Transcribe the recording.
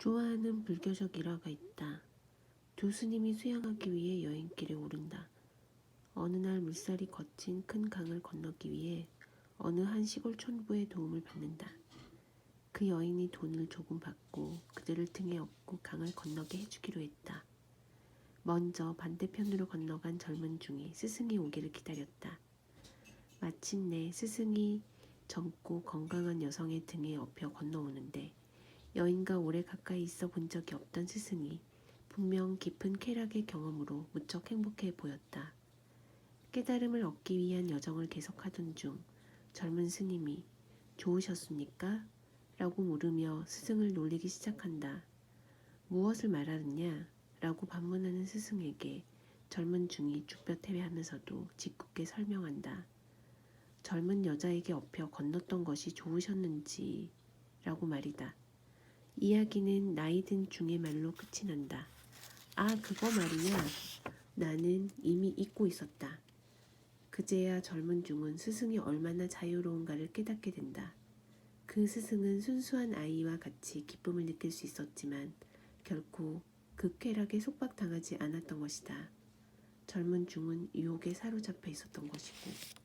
좋아하는 불교적 일화가 있다. 두 스님이 수양하기 위해 여행길에 오른다. 어느 날 물살이 거친 큰 강을 건너기 위해 어느 한 시골 촌부의 도움을 받는다. 그 여인이 돈을 조금 받고 그들을 등에 업고 강을 건너게 해주기로 했다. 먼저 반대편으로 건너간 젊은 중이 스승이 오기를 기다렸다. 마침내 스승이 젊고 건강한 여성의 등에 업혀 건너오는데 여인과 오래 가까이 있어 본 적이 없던 스승이 분명 깊은 쾌락의 경험으로 무척 행복해 보였다. 깨달음을 얻기 위한 여정을 계속하던 중 젊은 스님이 좋으셨습니까? 라고 물으며 스승을 놀리기 시작한다. 무엇을 말하느냐? 라고 반문하는 스승에게 젊은 중이 죽볕해하면서도 짓궂게 설명한다. 젊은 여자에게 업혀 건넜던 것이 좋으셨는지 라고 말이다. 이야기는 나이 든 중의 말로 끝이 난다. 아, 그거 말이냐? 나는 이미 잊고 있었다. 그제야 젊은 중은 스승이 얼마나 자유로운가를 깨닫게 된다. 그 스승은 순수한 아이와 같이 기쁨을 느낄 수 있었지만 결코 그 쾌락에 속박당하지 않았던 것이다. 젊은 중은 유혹에 사로잡혀 있었던 것이고.